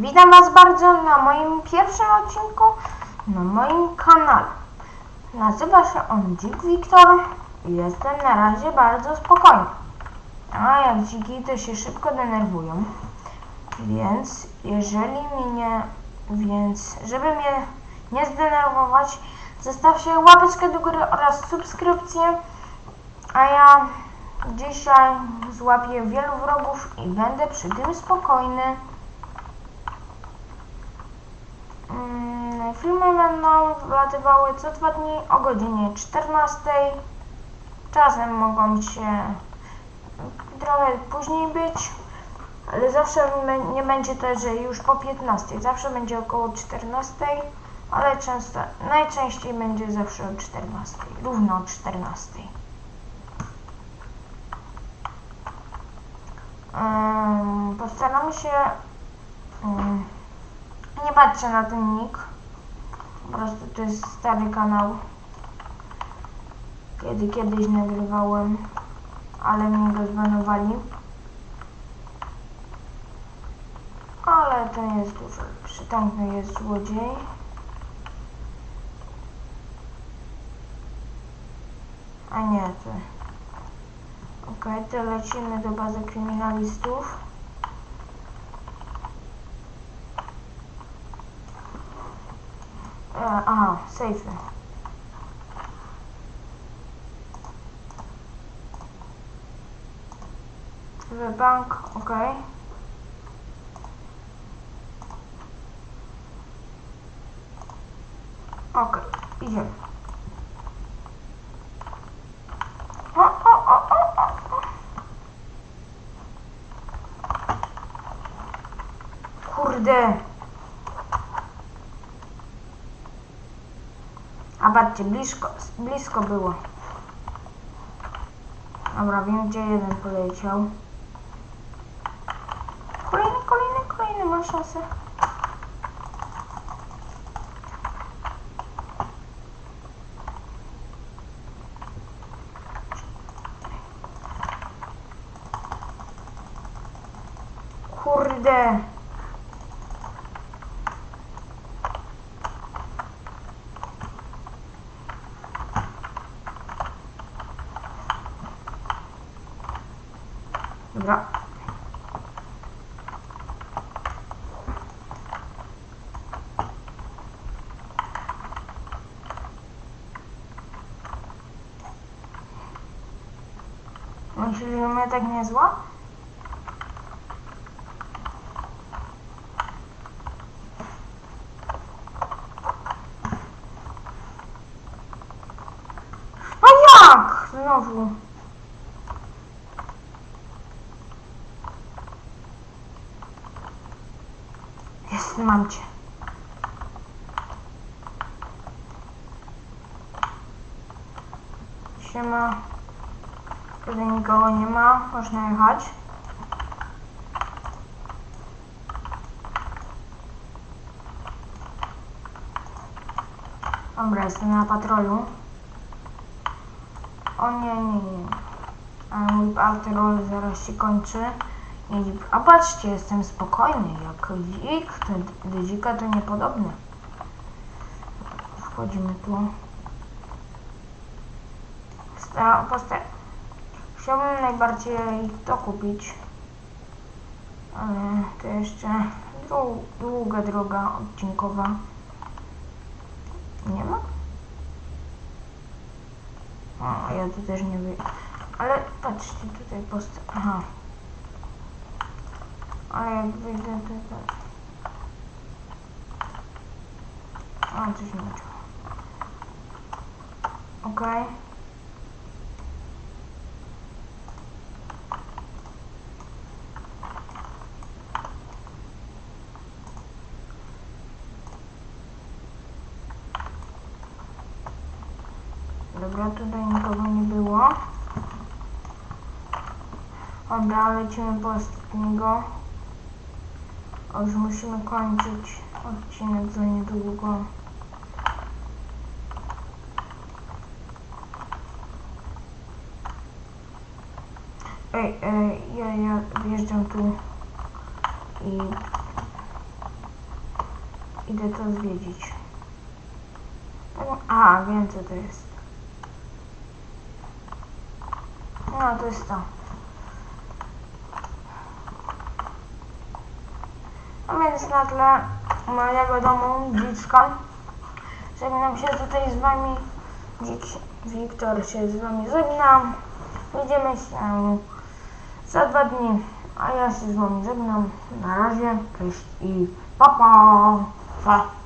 Witam Was bardzo na moim pierwszym odcinku na moim kanale. Nazywa się on Dzik Wiktor i jestem na razie bardzo spokojny. A jak dziki to się szybko denerwują. Więc jeżeli mnie nie... Więc żeby mnie nie zdenerwować, zostawcie łapeczkę do góry oraz subskrypcję. A ja dzisiaj złapię wielu wrogów i będę przy tym spokojny. Filmy będą wlatywały co dwa dni o godzinie 14. Czasem mogą się trochę później być, ale zawsze nie będzie że już po 15. Zawsze będzie około 14, ale często, najczęściej będzie zawsze o 14, równo o 14. Ym, postaramy się. ym, nie patrzę na ten nick. Po prostu to jest stary kanał. Kiedy kiedyś nagrywałem, ale mnie go zbanowali. Ale to jest dużo. Tamten jest złodziej. A nie, to. Okej, to lecimy do bazy kryminalistów. E, aha, sejfy. W bank, okej. Okej, idziemy. O, o, o, o, o, o. Kurde. A patrzcie, blisko, blisko było. Dobra, wiem gdzie jeden poleciał. Kolejny, kolejny, kolejny ma szansę. Kurde. Dobra. Myślisz, że mnie tak nie zła? No jak? Znowu. Jest, mam cię. Siema. Tutaj nikogo nie ma, można jechać. Dobra, jestem na patrolu. O nie, nie, nie. A mój patrol zaraz się kończy. I, a patrzcie, jestem spokojny. Jak dzik, to do dzika to niepodobne. Wchodzimy tu. Sta, posta- Chciałbym najbardziej to kupić. Ale to jeszcze dłu- długa droga odcinkowa. Nie ma? O, ja tu też nie wiem. Ale patrzcie, tutaj posta... Aha. A jak wyjdę tutaj... A, coś nie działa. Okej. Dobra, tutaj nikogo nie było. Dobra, lecimy po ostatniego. A już musimy kończyć odcinek za niedługo. Ej, ej, ja, ja wjeżdżam tu i idę to zwiedzić. A, wiem co to jest. No, to jest to. A więc na tle mojego domu dziecka żegnam się tutaj z wami. Dziś Wiktor się z wami żegnam. Widzimy się za dwa dni. A ja się z wami żegnam. Na razie. Cześć i pa pa. pa.